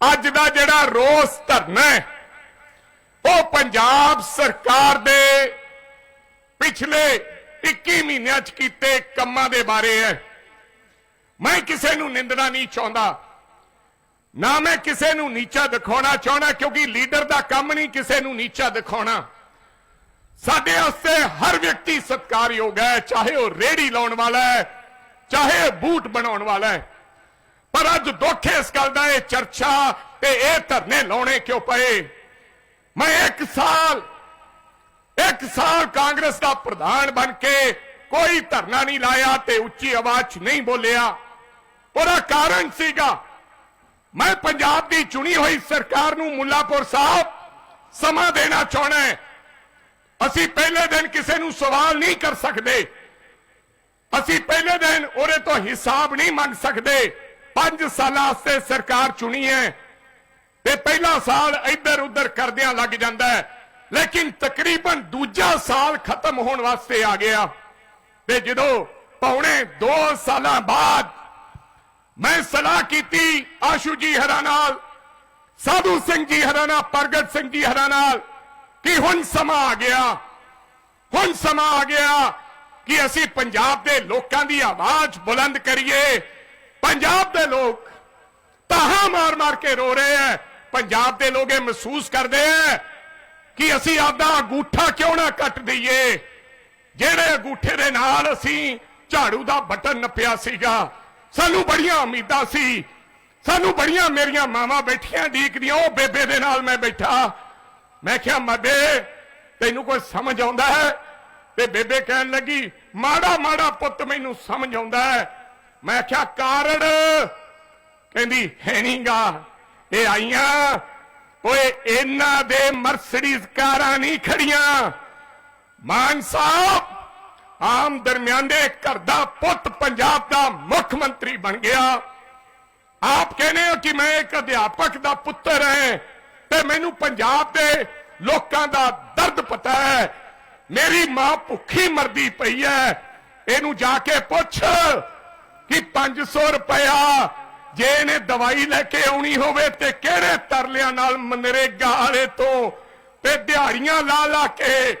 ਅੱਜ ਦਾ ਜਿਹੜਾ ਰੋਸ ਧਰਨਾ ਹੈ, ਉਹ ਪੰਜਾਬ ਸਰਕਾਰ ਦੇ ਪਿਛਲੇ 21 ਮਹੀਨਿਆਂ 'ਚ ਕੀਤੇ ਕੰਮਾਂ ਦੇ ਬਾਰੇ ਹੈ। ਮੈਂ ਕਿਸੇ ਨੂੰ ਨਿੰਦਣਾ ਨਹੀਂ ਚਾਹੁੰਦਾ, ਨਾ ਮੈਂ ਕਿਸੇ ਨੂੰ ਨੀਚਾ ਦਿਖਾਉਣਾ ਚਾਹੁੰਦਾ, ਕਿਉਂਕਿ ਲੀਡਰ ਦਾ ਕੰਮ ਨਹੀਂ ਕਿਸੇ ਨੂੰ ਨੀਚਾ ਦਿਖਾਉਣਾ। ਸਾਡੇ ਵਾਸਤੇ ਹਰ ਵਿਅਕਤੀ ਸਤਿਕਾਰਯੋਗ ਹੈ, ਚਾਹੇ ਉਹ ਰੇੜੀ ਲਾਉਣ ਵਾਲਾ ਹੈ, ਚਾਹੇ ਉਹ ਬੂਟ ਬਣਾਉਣ ਵਾਲਾ ਹੈ। ਪਰ ਅੱਜ ਦੁੱਖ ਇਸ ਗੱਲ ਦਾ, ਇਹ ਚਰਚਾ ਤੇ ਇਹ ਧਰਨੇ ਲਾਉਣੇ ਕਿਉਂ ਪਏ? ਮੈਂ ਇੱਕ ਸਾਲ ਇੱਕ ਸਾਲ ਕਾਂਗਰਸ ਦਾ ਪ੍ਰਧਾਨ ਬਣ ਕੇ ਕੋਈ ਧਰਨਾ ਨਹੀਂ ਲਾਇਆ ਤੇ ਉੱਚੀ ਆਵਾਜ਼ 'ਚ ਨਹੀਂ ਬੋਲਿਆ। ਉਹਦਾ ਕਾਰਨ ਸੀਗਾ, ਮੈਂ ਪੰਜਾਬ ਦੀ ਚੁਣੀ ਹੋਈ ਸਰਕਾਰ ਨੂੰ ਮੁੱਲਾਪੁਰ ਸਾਹਿਬ ਸਮਾਂ ਦੇਣਾ ਚਾਹਣਾ ਅਸੀਂ ਪਹਿਲੇ ਦਿਨ ਕਿਸੇ ਨੂੰ ਸਵਾਲ ਨਹੀਂ ਕਰ ਸਕਦੇ। ਅਸੀਂ ਪਹਿਲੇ ਦਿਨ ਉਹਦੇ ਤੋਂ ਹਿਸਾਬ ਨਹੀਂ ਮੰਗ ਸਕਦੇ। 5 ਸਾਲਾਂ ਵਾਸਤੇ ਸਰਕਾਰ ਚੁਣੀ ਹੈ ਤੇ ਪਹਿਲਾ ਸਾਲ ਇੱਧਰ ਉੱਧਰ ਕਰਦਿਆਂ ਲੱਗ ਜਾਂਦਾ ਹੈ। ਲੇਕਿਨ ਤਕਰੀਬਨ ਦੂਜਾ ਸਾਲ ਖਤਮ ਹੋਣ ਵਾਸਤੇ ਆ ਗਿਆ। ਤੇ ਜਦੋਂ ਪੌਣੇ 2 ਸਾਲਾਂ ਬਾਅਦ ਮੈਂ ਸਲਾਹ ਕੀਤੀ ਆਸ਼ੂ ਜੀ ਹਰਾ ਨਾਲ, ਸਾਧੂ ਸਿੰਘ ਜੀ ਹਰਾ ਨਾਲ, ਪ੍ਰਗਟ ਸਿੰਘ ਜੀ ਹਰਾ ਨਾਲ ਕਿ ਹੁਣ ਸਮਾਂ ਆ ਗਿਆ। ਹੁਣ ਸਮਾਂ ਆ ਗਿਆ ਕਿ ਅਸੀਂ ਪੰਜਾਬ ਦੇ ਲੋਕਾਂ ਦੀ ਆਵਾਜ਼ ਬੁਲੰਦ ਕਰੀਏ। ਪੰਜਾਬ ਦੇ ਲੋਕ ਤਾਹਾ ਮਾਰ ਮਾਰ ਕੇ ਰੋ ਰਹੇ ਹੈ ਪੰਜਾਬ ਦੇ ਲੋਕ ਇਹ ਮਹਿਸੂਸ ਕਰਦੇ ਹੈ ਕਿ ਅਸੀਂ ਆਪਦਾ ਅੰਗੂਠਾ ਕਿਉਂ ਨਾ ਕੱਟ ਦਈਏ? ਜਿਹੜੇ ਅੰਗੂਠੇ ਦੇ ਨਾਲ ਅਸੀਂ ਝਾੜੂ ਦਾ ਬਟਨ ਨੱਪਿਆ ਸੀਗਾ, ਸਾਨੂੰ ਬੜੀਆਂ ਉਮੀਦਾਂ ਸੀ। ਸਾਨੂੰ ਬੜੀਆਂ ਮੇਰੀਆਂ ਮਾਵਾਂ ਬੈਠੀਆਂ ਡੀਕਦੀਆਂ ਉਹ ਬੇਬੇ ਦੇ ਨਾਲ ਮੈਂ ਬੈਠਾ। ਮੈਂ ਕਿਹਾ ਮੱਬੇ ਤੈਨੂੰ ਕੋਈ ਸਮਝ ਆਉਂਦਾ ਹੈ? ਤੇ ਬੇਬੇ ਕਹਿਣ ਲੱਗੀ, ਮਾੜਾ ਮਾੜਾ ਪੁੱਤ ਮੈਨੂੰ ਸਮਝ ਆਉਂਦਾ ਹੈ। ਮੈਂ ਕਿਹਾ, ਕਾਰੜ! ਕਹਿੰਦੀ, ਹੈ ਨਹੀਂਗਾ ਇਹ ਆਈਆਂ। ਓਏ, ਇਹਨਾਂ ਦੇ ਮਰਸਡੀਜ਼ ਕਾਰਾਂ ਨਹੀਂ ਖੜੀਆਂ। ਮਾਨ ਸਾਹਿਬ, ਆਮ ਦਰਮਿਆਨ ਘਰ ਦਾ ਪੁੱਤ ਪੰਜਾਬ ਦਾ ਮੁੱਖ ਮੰਤਰੀ ਬਣ ਗਿਆ। ਆਪ ਕਹਿੰਦੇ ਹੋ ਕਿ ਮੈਂ ਇੱਕ ਅਧਿਆਪਕ ਦਾ ਪੁੱਤਰ ਹਾਂ ਤੇ ਮੈਨੂੰ ਪੰਜਾਬ ਦੇ ਲੋਕਾਂ ਦਾ ਦਰਦ ਪਤਾ ਹੈ। ਮੇਰੀ ਮਾਂ ਭੁੱਖੀ ਮਰਦੀ ਪਈ ਹੈ। ਇਹਨੂੰ ਜਾ ਕੇ ਪੁੱਛ। ਕਿ 500 ਰੁਪਇਆ ਜੇ ਇਹਨੇ ਦਵਾਈ ਲੈ ਕੇ ਆਉਣੀ ਹੋਵੇ ਤੇ ਕਿਹੜੇ ਤਰਲਿਆਂ ਨਾਲ ਮਨਰੇਗਾ ਵਾਲੇ ਤੋਂ? ਤੇ ਦਿਹਾੜੀਆਂ ਲਾ ਲਾ ਕੇ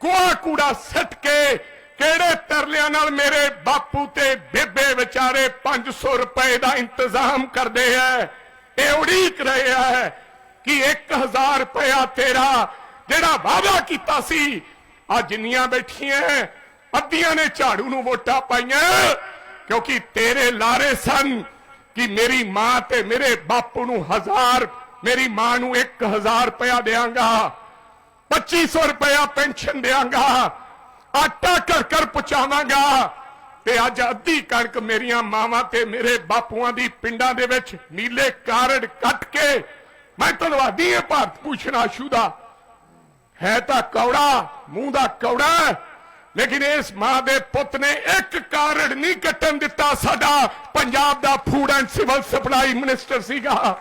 ਗੋਹਾ ਕੂੜਾ ਸੱਟ ਕੇ ਕਿਹੜੇ ਤਰਲਿਆਂ ਨਾਲ ਮੇਰੇ ਬਾਪੂ ਤੇ ਬੇਬੇ ਵਿਚਾਰੇ 500 ਰੁਪਏ ਦਾ ਇੰਤਜ਼ਾਮ ਕਰਦੇ ਐ ਇਹ ਉਡੀਕ ਰਹੇ ਐ ਕਿ 1000 ਰੁਪਇਆ ਤੇਰਾ ਜਿਹੜਾ ਵਾਅਦਾ ਕੀਤਾ ਸੀ ਆ ਜਿੰਨੀਆਂ ਬੈਠੀਆਂ, ਅੱਧੀਆਂ ਨੇ ਝਾੜੂ ਨੂੰ ਵੋਟਾਂ ਪਾਈਆਂ। ਕਿਉਂਕਿ ਤੇਰੇ ਲਾਰੇ ਸਨ ਕਿ ਮੇਰੀ ਮਾਂ ਤੇ ਮੇਰੇ ਬਾਪੂ ਨੂੰ ਹਜ਼ਾਰ, ਮੇਰੀ ਮਾਂ ਨੂੰ 1000 ਰੁਪਇਆ ਦੇਵਾਂਗਾ 2500 ਰੁਪਇਆ ਪੈਨਸ਼ਨ ਦੇਵਾਂਗਾ ਆਟਾ ਘਰ ਘਰ ਪਹੁੰਚਾਵਾਂਗਾ ਤੇ ਅੱਜ ਅੱਧੀ ਕਣਕ ਮੇਰੀਆਂ ਮਾਵਾਂ ਤੇ ਮੇਰੇ ਬਾਪੂਆਂ ਦੀ ਪਿੰਡਾਂ ਦੇ ਵਿੱਚ ਨੀਲੇ ਕਾਰਡ ਕੱਟ ਕੇ ਮੈਂ ਧੰਨਵਾਦੀ ਹਾਂ ਭਾਰਤ ਭੂਸ਼ਣ ਆਸ਼ੂ ਦਾ। ਹੈ ਤਾਂ ਕੌੜਾ, ਮੂੰਹ ਦਾ ਕੌੜਾ ਲੇਕਿਨ ਇਸ ਮਾਂ ਦੇ ਪੁੱਤ ਨੇ ਇੱਕ ਕਾਰਡ ਨਹੀਂ ਕੱਟਣ ਦਿੱਤਾ। ਸਾਡਾ ਪੰਜਾਬ ਦਾ food and civil supply minister ਸੀਗਾ।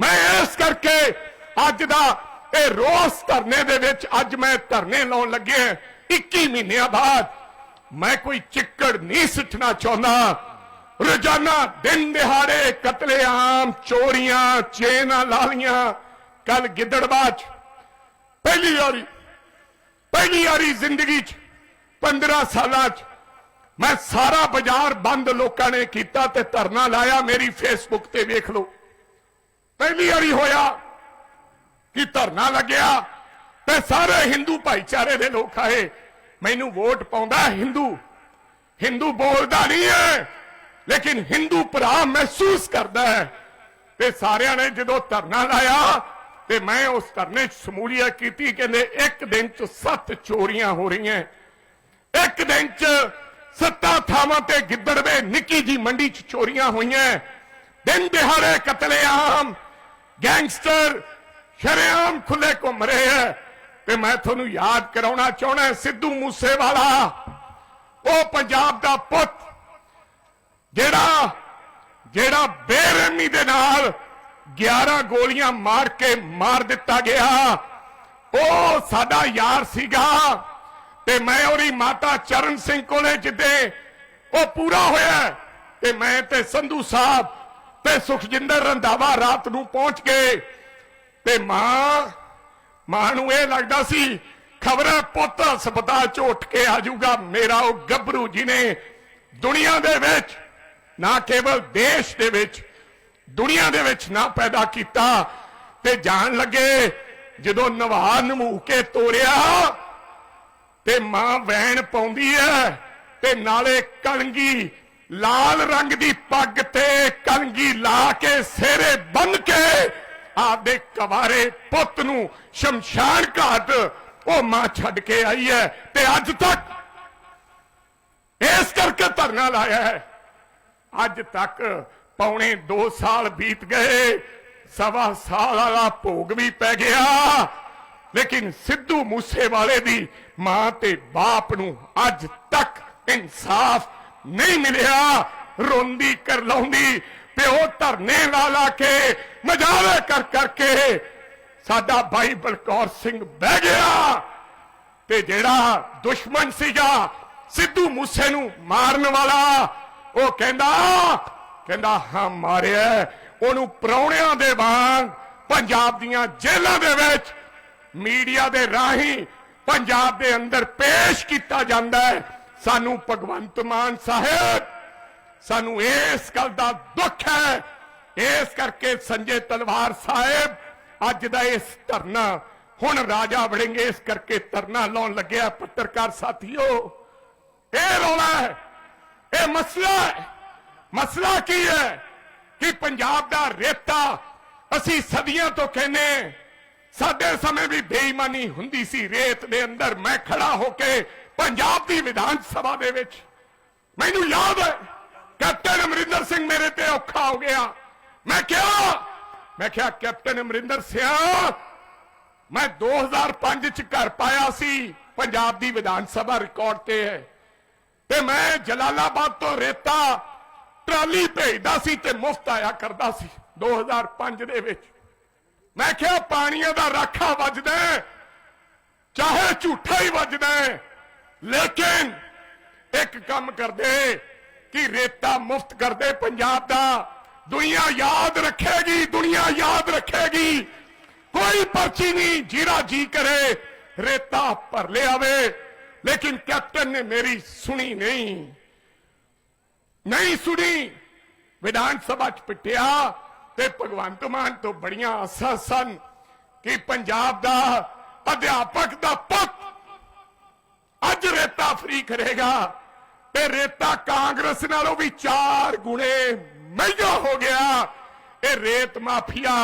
ਮੈਂ ਇਸ ਕਰਕੇ ਅੱਜ ਦਾ ਇਹ ਰੋਸ ਧਰਨੇ ਦੇ ਵਿੱਚ ਅੱਜ ਮੈਂ ਧਰਨੇ ਲਾਉਣ ਲੱਗਿਆ 21 ਮਹੀਨਿਆਂ ਬਾਅਦ ਮੈਂ ਕੋਈ ਚਿੱਕੜ ਨਹੀਂ ਸਿੱਟਣਾ ਚਾਹੁੰਦਾ। ਰੋਜ਼ਾਨਾ ਦਿਨ ਦਿਹਾੜੇ ਕਤਲੇਆਮ, ਚੋਰੀਆਂ, ਚੇਨਾਂ ਲਾਲੀਆਂ ਕੱਲ ਗਿੱਦੜਬਾਜ ਪਹਿਲੀ ਵਾਰੀ ਪਹਿਲੀ ਵਾਰੀ ਜ਼ਿੰਦਗੀ 'ਚ 15 ਸਾਲਾਂ 'ਚ, ਮੈਂ ਸਾਰਾ ਬਾਜ਼ਾਰ ਬੰਦ ਲੋਕਾਂ ਨੇ ਕੀਤਾ ਤੇ ਧਰਨਾ ਲਾਇਆ, ਮੇਰੀ ਫੇਸਬੁੱਕ ਤੇ ਵੇਖ ਲਓ। ਪਹਿਲੀ ਵਾਰੀ ਹੋਇਆ ਕਿ ਧਰਨਾ ਲੱਗਿਆ ਤੇ ਸਾਰੇ ਹਿੰਦੂ ਭਾਈਚਾਰੇ ਦੇ ਲੋਕ ਆਏ। ਮੈਨੂੰ ਵੋਟ ਪਾਉਂਦਾ ਹਿੰਦੂ ਹਿੰਦੂ ਬੋਲਦਾ ਨਹੀਂ ਹੈ, ਲੇਕਿਨ ਹਿੰਦੂ ਭਰਾ ਮਹਿਸੂਸ ਕਰਦਾ ਹੈ। ਤੇ ਸਾਰਿਆਂ ਨੇ ਜਦੋਂ ਧਰਨਾ ਲਾਇਆ ਤੇ ਮੈਂ ਉਸ ਧਰਨੇ 'ਚ ਸਮੂਲੀਅਤ ਕੀਤੀ ਕਹਿੰਦੇ ਇੱਕ ਦਿਨ 'ਚ ਸੱਤ ਚੋਰੀਆਂ ਹੋ ਰਹੀਆਂ ਇੱਕ ਦਿਨ 'ਚ ਸੱਤਾ ਥਾਵਾਂ ਤੇ ਗਿੱਦੜਵੇ ਨਿੱਕੀ ਜੀ ਮੰਡੀ 'ਚ ਚੋਰੀਆਂ ਹੋਈਆਂ ਦਿਨ ਦਿਹਾੜੇ ਕਤਲੇਆਮ, ਗੈਂਗਸਟਰ ਸ਼ਰੇਆਮ ਖੁੱਲੇ ਘੁੰਮ ਰਹੇ ਹੈ ਤੇ ਮੈਂ ਤੁਹਾਨੂੰ ਯਾਦ ਕਰਾਉਣਾ ਚਾਹਣਾ ਸਿੱਧੂ ਮੂਸੇਵਾਲਾ, ਉਹ ਪੰਜਾਬ ਦਾ ਪੁੱਤ, ਜਿਹੜਾ ਜਿਹੜਾ ਬੇਰਹਿਮੀ ਦੇ ਨਾਲ 11 ਗੋਲੀਆਂ ਮਾਰ ਕੇ ਮਾਰ ਦਿੱਤਾ ਗਿਆ। ਉਹ ਸਾਡਾ ਯਾਰ ਸੀਗਾ ਤੇ ਮੈਂ ਉਹਦੀ ਮਾਤਾ ਚਰਨ ਸਿੰਘ ਕੋਲੇ ਜਿੱਦੇ ਉਹ ਪੂਰਾ ਹੋਇਆ ਤੇ ਮੈਂ ਤੇ ਸੰਧੂ ਸਾਹਿਬ ਤੇ ਸੁਖਜਿੰਦਰ ਰੰਧਾਵਾ ਰਾਤ ਨੂੰ ਪਹੁੰਚ ਗਏ। ਤੇ ਮਾਂ ਮਾਂ ਨੂੰ ਇਹ ਲੱਗਦਾ ਸੀ, ਖਬਰਾਂ ਪੁੱਤ ਹਸਪਤਾਲ ਚ ਉੱਠ ਕੇ ਆ ਜਾਊਗਾ। ਮੇਰਾ ਉਹ ਗੱਭਰੂ ਜਿਹਨੇ ਦੁਨੀਆ ਦੇ ਵਿੱਚ, ਨਾ ਕੇਵਲ ਦੇਸ਼ ਦੇ ਵਿੱਚ ਦੁਨੀਆ ਦੇ ਵਿੱਚ ਨਾ ਪੈਦਾ ਕੀਤਾ ਤੇ ਜਾਣ ਲੱਗੇ ਜਦੋਂ ਨਵਾ ਨਮੂ ਕੇ ਤੋਰਿਆ ਤੇ ਮਾਂ ਵੈਣ ਪਾਉਂਦੀ ਹੈ ਤੇ ਨਾਲੇ ਕਲੰਗੀ ਲਾਲ ਰੰਗ ਦੀ ਪੱਗ ਤੇ ਕਲੰਗੀ ਲਾ ਕੇ ਸਿਰੇ ਬੰਨ ਕੇ ਆਪਦੇ ਕਵਾਰੇ ਪੁੱਤ ਨੂੰ ਸ਼ਮਸ਼ਾਨ ਘਾਟ ਉਹ ਮਾਂ ਛੱਡ ਕੇ ਆਈ ਹੈ ਤੇ ਅੱਜ ਤੱਕ ਇਸ ਕਰਕੇ ਧਰਨਾ ਲਾਇਆ ਹੈ। ਅੱਜ ਤੱਕ ਪੌਣੇ 2 ਸਾਲ ਬੀਤ ਗਏ, ਸਵਾ ਸਾਲ ਵਾਲਾ ਭੋਗ ਵੀ ਪੈ ਗਿਆ। ਲੇਕਿਨ ਸਿੱਧੂ ਮੂਸੇਵਾਲੇ ਦੀ ਮਾਂ ਤੇ ਬਾਪ ਨੂੰ ਅੱਜ ਤੱਕ ਇਨਸਾਫ ਨਹੀਂ ਮਿਲਿਆ। ਰੋਂਦੀ ਕਰ ਲਾਉਂਦੀ, ਪਿਓ ਧਰਨੇ ਲਾ ਲਾ ਕੇ ਮਜਾਵੇ ਕਰ ਕਰਕੇ ਸਾਡਾ ਭਾਈ ਬਲਕੌਰ ਸਿੰਘ ਬਹਿ ਗਿਆ। ਤੇ ਜਿਹੜਾ ਦੁਸ਼ਮਣ ਸੀਗਾ ਸਿੱਧੂ ਮੂਸੇ ਨੂੰ ਮਾਰਨ ਵਾਲਾ, ਉਹ ਕਹਿੰਦਾ ਕਹਿੰਦਾ, ਹਾਂ, ਮਾਰਿਆ ਉਹਨੂੰ ਪਰੌਣਿਆਂ ਦੇ ਵਾਂਗ ਪੰਜਾਬ ਦੀਆਂ ਜੇਲ੍ਹਾਂ ਦੇ ਵਿੱਚ ਮੀਡੀਆ ਦੇ ਰਾਹੀਂ ਪੰਜਾਬ ਦੇ ਅੰਦਰ ਪੇਸ਼ ਕੀਤਾ ਜਾਂਦਾ ਹੈ। ਸਾਨੂੰ ਭਗਵੰਤ ਮਾਨ ਸਾਹਿਬ, ਸਾਨੂੰ ਇਸ ਗੱਲ ਦਾ ਦੁੱਖ ਹੈ। ਇਸ ਕਰਕੇ ਸੰਜੇ ਤਲਵਾਰ ਸਾਹਿਬ, ਅੱਜ ਦਾ ਇਸ ਧਰਨਾ, ਹੁਣ ਰਾਜਾ ਵੜेंगे ਇਸ ਕਰਕੇ ਧਰਨਾ ਲਾਉਣ ਲੱਗਿਆ, ਪੱਤਰਕਾਰ ਸਾਥੀਓ। ਇਹ ਰੌਲਾ ਹੈ, ਇਹ ਮਸਲਾ ਹੈ। ਮਸਲਾ ਕੀ ਹੈ ਕਿ ਪੰਜਾਬ ਦਾ ਰੇਤਾ ਅਸੀਂ ਸਦੀਆਂ ਤੋਂ ਕਹਿੰਦੇ ਸਾਡੇ ਸਮੇਂ ਵੀ ਬੇਈਮਾਨੀ ਹੁੰਦੀ ਸੀ ਰੇਤ ਦੇ ਅੰਦਰ ਮੈਂ ਖੜਾ ਹੋ ਕੇ ਪੰਜਾਬ ਦੀ ਵਿਧਾਨ ਸਭਾ ਦੇ ਵਿੱਚ। ਮੈਨੂੰ ਯਾਦ ਹੈ, ਕੈਪਟਨ ਅਮਰਿੰਦਰ ਸਿੰਘ ਮੇਰੇ ਤੇ ਔਖਾ ਹੋ ਗਿਆ। ਮੈਂ ਕਿਹਾ ਮੈਂ ਕਿਹਾ, ਕੈਪਟਨ ਅਮਰਿੰਦਰ ਸਿੰਘ ਮੈਂ 2005 ਚ ਘਰ ਪਾਇਆ ਸੀ, ਪੰਜਾਬ ਦੀ ਵਿਧਾਨ ਸਭਾ ਰਿਕਾਰਡ ਤੇ ਹੈ। ਤੇ ਮੈਂ ਜਲਾਲਾਬਾਦ ਤੋਂ ਰੇਤਾ ਟਰਾਲੀ ਭੇਜਦਾ ਸੀ ਤੇ ਮੁਫਤ ਆਇਆ ਕਰਦਾ ਸੀ। 2005 ਦੇ ਵਿੱਚ। ਮੈਂ ਕਿਹਾ, ਪਾਣੀਆਂ ਦਾ ਰਾਖਾ ਵੱਜਦਾ ਚਾਹੇ ਝੂਠਾ ਹੀ ਵੱਜਦਾ ਲੇਕਿਨ ਇੱਕ ਕੰਮ ਕਰਦੇ ਕਿ ਰੇਤਾ ਮੁਫਤ ਕਰਦੇ, ਪੰਜਾਬ ਦਾ ਦੁਨੀਆ ਯਾਦ ਰੱਖੇਗੀ, ਦੁਨੀਆ ਯਾਦ ਰੱਖੇਗੀ। ਕੋਈ ਪਰਚੀ ਨਹੀਂ, ਜੀਰਾ ਜੀ ਕਰੇ, ਰੇਤਾ ਭਰ ਲਿਆਵੇ। ਲੇਕਿਨ ਕੈਪਟਨ ਨੇ ਮੇਰੀ ਸੁਣੀ ਨਹੀਂ। ਨਹੀਂ ਸੁਣੀ। ਵਿਧਾਨ ਸਭਾ ਚ ਪਿੱਟਿਆ ਤੇ ਭਗਵੰਤ ਮਾਨ ਤੋਂ ਬੜੀਆਂ ਆਸਾਂ ਸਨ ਕਿ ਪੰਜਾਬ ਦਾ ਅਧਿਆਪਕ ਦਾ ਪੁੱਤ ਅੱਜ ਰੇਤਾ ਫਰੀ ਕਰੇਗਾ ਤੇ ਰੇਤਾ ਕਾਂਗਰਸ ਨਾਲੋਂ ਵੀ 4 ਗੁਣੇ ਮਹਿੰਗਾ ਹੋ ਗਿਆ। ਇਹ ਰੇਤ ਮਾਫੀਆ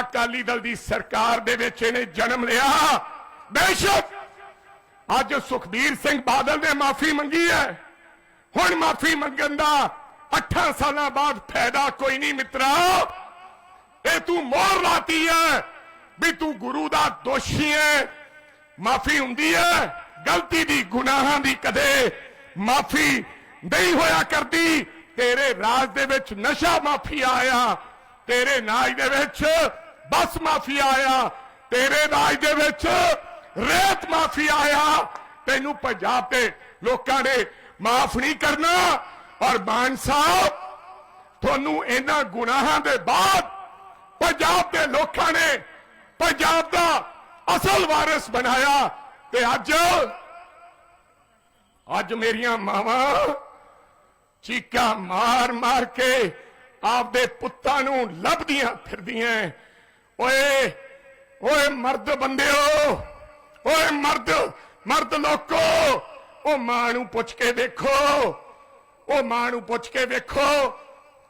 ਅਕਾਲੀ ਦਲ ਦੀ ਸਰਕਾਰ ਦੇ ਵਿੱਚ ਇਹਨੇ ਜਨਮ ਲਿਆ। ਬੇਸ਼ੱਕ ਅੱਜ ਸੁਖਬੀਰ ਸਿੰਘ ਬਾਦਲ ਨੇ ਮਾਫੀ ਮੰਗੀ ਹੈ। ਹੁਣ ਮਾਫੀ ਮੰਗਣ ਦਾ 8 ਸਾਲਾਂ ਬਾਅਦ ਫਾਇਦਾ ਕੋਈ ਨਹੀਂ ਮਿੱਤਰਾ। ਇਹ ਤੂੰ ਮੋਹਰ ਲਾਤੀ ਹੈ ਵੀ ਤੂੰ ਗੁਰੂ ਦਾ ਦੋਸ਼ੀ ਹੈ ਮਾਫੀ ਹੁੰਦੀ ਹੈ ਗਲਤੀ ਦੀ, ਗੁਨਾਹਾਂ ਦੀ ਕਦੇ ਮਾਫੀ ਨਹੀਂ ਹੋਇਆ ਕਰਦੀ। ਤੇਰੇ ਰਾਜ ਦੇ ਵਿੱਚ ਨਸ਼ਾ ਮਾਫੀ ਆਇਆ, ਤੇਰੇ ਨਾਜ ਦੇ ਵਿੱਚ ਬਸ ਮਾਫੀ ਆਇਆ, ਤੇਰੇ ਰਾਜ ਦੇ ਵਿੱਚ ਰੇਤ ਮਾਫੀ ਆਇਆ। ਤੈਨੂੰ ਪੰਜਾਬ ਦੇ ਲੋਕਾਂ ਨੇ ਮਾਫ ਨਹੀਂ ਕਰਨਾ। ਔਰ ਮਾਨ ਸਾਹਿਬ, ਤੁਹਾਨੂੰ ਇਹਨਾਂ ਗੁਨਾਹਾਂ ਦੇ ਬਾਅਦ ਪੰਜਾਬ ਦੇ ਲੋਕਾਂ ਨੇ ਪੰਜਾਬ ਦਾ ਅਸਲ ਵਾਰਿਸ ਬਣਾਇਆ। ਤੇ ਅੱਜ ਅੱਜ ਮੇਰੀਆਂ ਮਾਵਾਂ ਚੀਕਾਂ ਮਾਰ ਮਾਰ ਕੇ ਆਪਦੇ ਪੁੱਤਾਂ ਨੂੰ ਲੱਭਦੀਆਂ ਫਿਰਦੀਆਂ ਓਏ ਓਏ ਮਰਦ ਬੰਦਿਓ, ਓਏ ਮਰਦ ਮਰਦ ਲੋਕੋ ਉਹ ਮਾਂ ਨੂੰ ਪੁੱਛ ਕੇ ਵੇਖੋ। ਉਹ ਮਾਂ ਨੂੰ ਪੁੱਛ ਕੇ ਵੇਖੋ,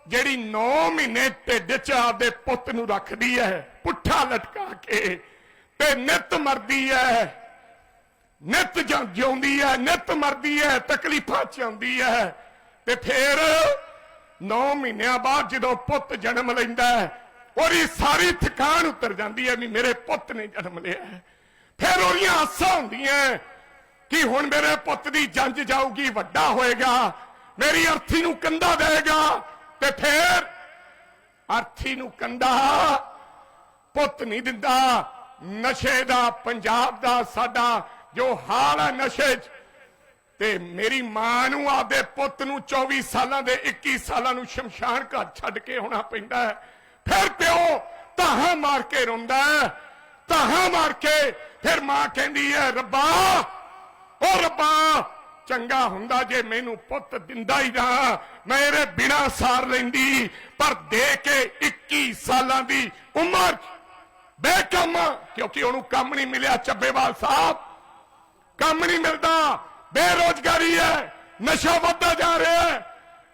ਜਿਹੜੀ 9 ਮਹੀਨੇ ਢਿੱਡ 'ਚ ਆਪਦੇ ਪੁੱਤ ਨੂੰ ਰੱਖਦੀ ਹੈ ਪੁੱਠਾ ਲਟਕਾ ਕੇ, ਤੇ ਨਿਤ ਮਰਦੀ ਹੈ ਨਿਤ ਜਿਉਂਦੀ ਹੈ ਨਿਤ ਮਰਦੀ ਹੈ ਤਕਲੀਫਾਂ ਚ ਆਉਂਦੀ ਹੈ ਤੇ ਫਿਰ 9 ਮਹੀਨਿਆਂ ਬਾਅਦ ਜਦੋਂ ਪੁੱਤ ਜਨਮ ਲੈਂਦਾ ਹੈ ਉਹਦੀ ਸਾਰੀ ਥਕਾਨ ਉਤਰ ਜਾਂਦੀ ਹੈ ਵੀ ਮੇਰੇ ਪੁੱਤ ਨੇ ਜਨਮ ਲਿਆ ਹੈ ਫਿਰ ਉਹਦੀਆਂ ਆਸਾਂ ਹੁੰਦੀਆਂ ਕਿ ਹੁਣ ਮੇਰੇ ਪੁੱਤ ਦੀ ਜੰਜ ਜਾਊਗੀ, ਵੱਡਾ ਹੋਏਗਾ, ਮੇਰੀ ਅਰਥੀ ਨੂੰ ਕੰਦਾ ਦੇਗਾ ਤੇ ਫਿਰ ਅਰਥੀ ਨੂੰ ਕੰਦਾ ਪੁੱਤ ਨਹੀਂ ਦਿੰਦਾ। ਨਸ਼ੇ ਦਾ, ਪੰਜਾਬ ਦਾ, ਸਾਡਾ ਜੋ ਹਾਲ ਹੈ ਨਸ਼ੇ 'ਚ, ਤੇ ਮੇਰੀ ਮਾਂ ਨੂੰ ਆਪਦੇ ਪੁੱਤ ਨੂੰ 24 ਸਾਲਾਂ ਦੇ 21 ਸਾਲਾਂ ਨੂੰ ਸ਼ਮਸ਼ਾਨ ਘਾਟ ਛੱਡ ਕੇ ਹੋਣਾ ਪੈਂਦਾ ਹੈ। ਫਿਰ ਪਿਓ ਤਾਹਾਂ ਮਾਰ ਕੇ ਰੋਂਦਾ ਹੈ ਤਾਹਾਂ ਮਾਰ ਕੇ ਫਿਰ ਮਾਂ ਕਹਿੰਦੀ ਹੈ, ਰੱਬਾ ਓ ਰੱਬਾ ਚੰਗਾ ਹੁੰਦਾ ਜੇ ਮੈਨੂੰ ਪੁੱਤ ਦਿੰਦਾ ਹੀ ਨਾ ਮੈਂ ਇਹਦੇ ਬਿਨਾ ਸਾਰ ਲੈਂਦੀ, ਪਰ ਦੇ ਕੇ 21 ਸਾਲਾਂ ਦੀ ਉਮਰ। 'ਚ ਕਿਉਂਕਿ ਉਹਨੂੰ ਕੰਮ ਨਹੀਂ ਮਿਲਿਆ ਚੱਬੇਵਾਲ ਸਾਹਿਬ। ਕੰਮ ਨਹੀਂ ਮਿਲਦਾ, ਬੇਰੋਜ਼ਗਾਰੀ ਹੈ, ਨਸ਼ਾ ਵੱਧਦਾ ਜਾ ਰਿਹਾ ਹੈ।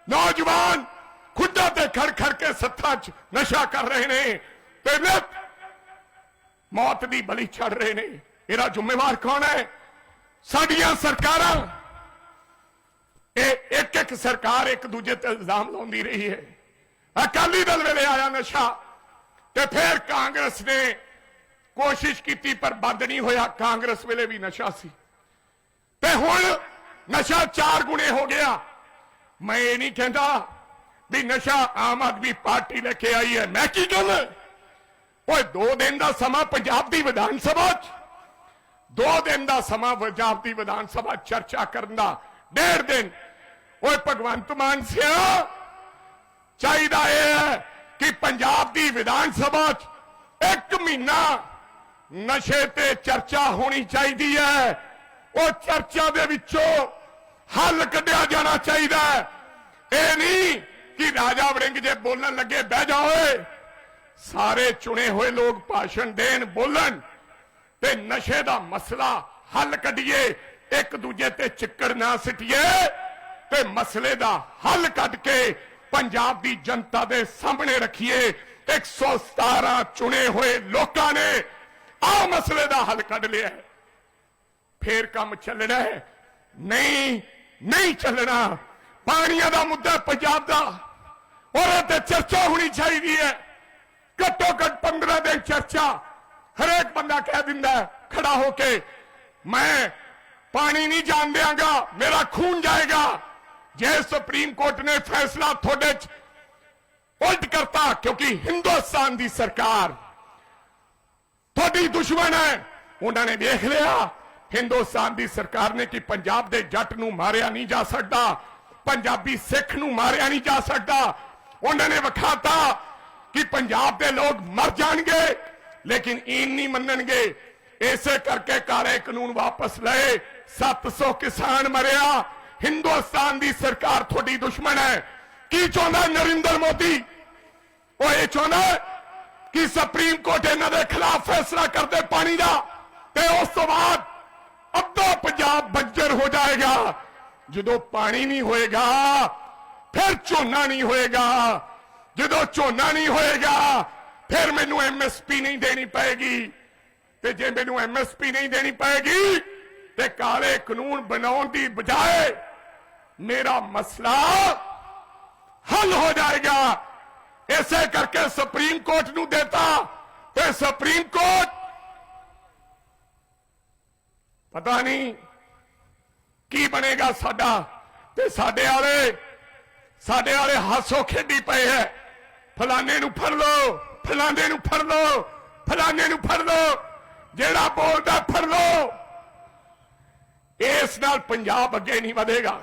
ਨੌਜਵਾਨ ਖੁੱਡਾ ਤੇ ਖੜ ਖੜ ਕੇ ਸੱਥਾਂ 'ਚ ਨਸ਼ਾ ਕਰ ਰਹੇ ਨੇ ਤੇ ਮੌਤ ਦੀ ਬਲੀ ਛੜ ਰਹੇ ਨੇ। ਇਹਦਾ ਜ਼ਿੰਮੇਵਾਰ ਕੌਣ ਹੈ? ਸਾਡੀਆਂ ਸਰਕਾਰਾਂ। ਇਹ ਇੱਕ ਇੱਕ ਸਰਕਾਰ ਇੱਕ ਦੂਜੇ ਤੇ ਇਲਜ਼ਾਮ ਲਾਉਂਦੀ ਰਹੀ ਹੈ। ਅਕਾਲੀ ਦਲ ਵੇਲੇ ਆਇਆ ਨਸ਼ਾ ਤੇ ਫਿਰ ਕਾਂਗਰਸ ਨੇ ਕੋਸ਼ਿਸ਼ ਕੀਤੀ ਪਰ ਬੰਦ ਨਹੀਂ ਹੋਇਆ। ਕਾਂਗਰਸ ਵੇਲੇ ਵੀ ਨਸ਼ਾ ਸੀ। ਤੇ ਹੁਣ ਨਸ਼ਾ ਚਾਰ ਗੁਣੇ ਹੋ ਗਿਆ। ਮੈਂ ਇਹ ਨਹੀਂ ਕਹਿੰਦਾ ਵੀ ਨਸ਼ਾ ਆਮ ਆਦਮੀ ਪਾਰਟੀ ਲੈ ਕੇ ਆਈ ਹੈ। ਮੈਂ ਕੀ ਕਹਿੰਦਾ ਓਏ ਦੋ ਦਿਨ ਦਾ ਸਮਾਂ ਪੰਜਾਬ ਦੀ ਵਿਧਾਨ ਸਭਾ 'ਚ ਦੋ ਦਿਨ ਦਾ ਸਮਾਂ ਪੰਜਾਬ ਦੀ ਵਿਧਾਨ ਸਭਾ ਚਰਚਾ ਕਰਨ ਦਾ, ਡੇਢ ਦਿਨ। ਓਏ ਭਗਵੰਤ ਮਾਨ ਸਿਆ ਚਾਹੀਦਾ ਇਹ ਹੈ ਕਿ ਪੰਜਾਬ ਦੀ ਵਿਧਾਨ ਸਭਾ 'ਚ ਇੱਕ ਮਹੀਨਾ ਨਸ਼ੇ ਤੇ ਚਰਚਾ ਹੋਣੀ ਚਾਹੀਦੀ ਹੈ। ਉਹ ਚਰਚਾ ਦੇ ਵਿੱਚੋਂ ਹੱਲ ਕੱਢਿਆ ਜਾਣਾ ਚਾਹੀਦਾ ਇਹ ਨਹੀਂ ਕਿ ਰਾਜਾ ਵੜਿੰਗ ਜੇ ਬੋਲਣ ਲੱਗੇ, ਬਹਿ ਜਾ ਓਏ। ਸਾਰੇ ਚੁਣੇ ਹੋਏ ਲੋਕ ਭਾਸ਼ਣ ਦੇਣ, ਬੋਲਣ। ਤੇ ਨਸ਼ੇ ਦਾ ਮਸਲਾ ਹੱਲ ਕੱਢੀਏ, ਇੱਕ ਦੂਜੇ ਤੇ ਚਿੱਕੜ ਨਾ ਸਿੱਟੀਏ ਤੇ ਮਸਲੇ ਦਾ ਹੱਲ ਕੱਢ ਕੇ ਪੰਜਾਬ ਦੀ ਜਨਤਾ ਦੇ ਸਾਹਮਣੇ ਰੱਖੀਏ। 117 ਚੁਣੇ ਹੋਏ ਲੋਕਾਂ ਨੇ ਆ ਮਸਲੇ ਦਾ ਹੱਲ ਕੱਢ ਲਿਆ ਫੇਰ ਕੰਮ ਚੱਲਣਾ ਹੈ। ਨਹੀਂ ਨਹੀਂ ਚੱਲਣਾ। ਪਾਣੀਆਂ ਦਾ ਮੁੱਦਾ ਪੰਜਾਬ ਦਾ। ਉਹਦੇ ਤੇ ਚਰਚਾ ਹੋਣੀ ਚਾਹੀਦੀ ਹੈ। ਘੱਟੋ ਘੱਟ 15 ਦਿਨ ਚਰਚਾ। ਹਰੇਕ ਬੰਦਾ ਕਹਿ ਦਿੰਦਾ ਖੜਾ ਹੋ ਕੇ, ਮੈਂ ਪਾਣੀ ਨਹੀਂ ਜਾਣ ਦਿਆਂਗਾ, ਮੇਰਾ ਖੂਨ ਜਾਏਗਾ। ਜੇ ਸੁਪਰੀਮ ਕੋਰਟ ਨੇ ਫੈਸਲਾ ਤੁਹਾਡੇ ਚ ਉਲਟ ਕਰਤਾ, ਕਿਉਂਕਿ ਹਿੰਦੁਸਤਾਨ ਦੀ ਸਰਕਾਰ ਤੁਹਾਡੀ ਦੁਸ਼ਮਣ ਹੈ, ਉਹਨਾਂ ਨੇ ਵੇਖ ਲਿਆ, ਹਿੰਦੁਸਤਾਨ ਦੀ ਸਰਕਾਰ ਨੇ ਕਿ ਪੰਜਾਬ ਦੇ ਜੱਟ ਨੂੰ ਮਾਰਿਆ ਨਹੀਂ ਜਾ ਸਕਦਾ, ਪੰਜਾਬੀ ਸਿੱਖ ਨੂੰ ਮਾਰਿਆ ਨਹੀਂ ਜਾ ਸਕਦਾ। ਉਹਨਾਂ ਨੇ ਵਿਖਾਤਾ ਕਿ ਪੰਜਾਬ ਦੇ ਲੋਕ ਮਰ ਜਾਣਗੇ ਲੇਕਿਨ ਇਹ ਨਹੀਂ ਮੰਨਣਗੇ ਇਸੇ ਕਰਕੇ ਕਾਲੇ ਕਾਨੂੰਨ ਵਾਪਸ ਲਏ 700 ਕਿਸਾਨ ਮਰਿਆ ਹਿੰਦੁਸਤਾਨ ਦੀ ਸਰਕਾਰ ਤੁਹਾਡੀ ਦੁਸ਼ਮਣ ਹੈ ਕੀ ਚਾਹੁੰਦਾ ਨਰਿੰਦਰ ਮੋਦੀ ਉਹ ਇਹ ਚਾਹੁੰਦਾ ਹੈ ਕਿ ਸੁਪਰੀਮ ਕੋਰਟ ਇਹਨਾਂ ਦੇ ਖਿਲਾਫ ਫੈਸਲਾ ਕਰਦੇ ਪਾਣੀ ਦਾ ਤੇ ਉਸ ਤੋਂ ਬਾਅਦ ਅੱਧਾ ਪੰਜਾਬ ਬੰਜਰ ਹੋ ਜਾਏਗਾ ਜਦੋਂ ਪਾਣੀ ਨਹੀਂ ਹੋਏਗਾ ਫਿਰ ਝੋਨਾ ਨਹੀਂ ਹੋਏਗਾ ਜਦੋਂ ਝੋਨਾ ਨਹੀਂ ਹੋਏਗਾ ਫਿਰ ਮੈਨੂੰ ਐਮਐਸਪੀ ਨਹੀਂ ਦੇਣੀ ਪਏਗੀ। ਤੇ ਜੇ ਮੈਨੂੰ ਐਮਐਸਪੀ ਨਹੀਂ ਦੇਣੀ ਪਏਗੀ, ਤੇ ਕਾਲੇ ਕਾਨੂੰਨ ਬਣਾਉਣ ਦੀ ਬਜਾਏ ਮੇਰਾ ਮਸਲਾ ਹੱਲ ਹੋ ਜਾਏਗਾ। ਇਸੇ ਕਰਕੇ ਸੁਪਰੀਮ ਕੋਰਟ ਨੂੰ ਦੇਤਾ। ਤੇ ਸੁਪਰੀਮ ਕੋਰਟ ਪਤਾ ਨਹੀਂ ਕੀ ਬਣੇਗਾ ਸਾਡਾ। ਤੇ ਸਾਡੇ ਵਾਲੇ ਸਾਡੇ ਵਾਲੇ ਹਾਸੋ ਖੇਡੀ ਪਏ ਹੈ। ਫਲਾਣੇ ਨੂੰ ਫੜ ਲਓ। ਫਲਾਣੇ ਨੂੰ ਫੜ ਲਓ, ਫਲਾਣੇ ਨੂੰ ਫੜ ਲਓ, ਜਿਹੜਾ ਬੋਲਦਾ ਫੜ ਲਓ। ਇਸ ਨਾਲ ਪੰਜਾਬ ਅੱਗੇ ਨਹੀਂ ਵਧੇਗਾ।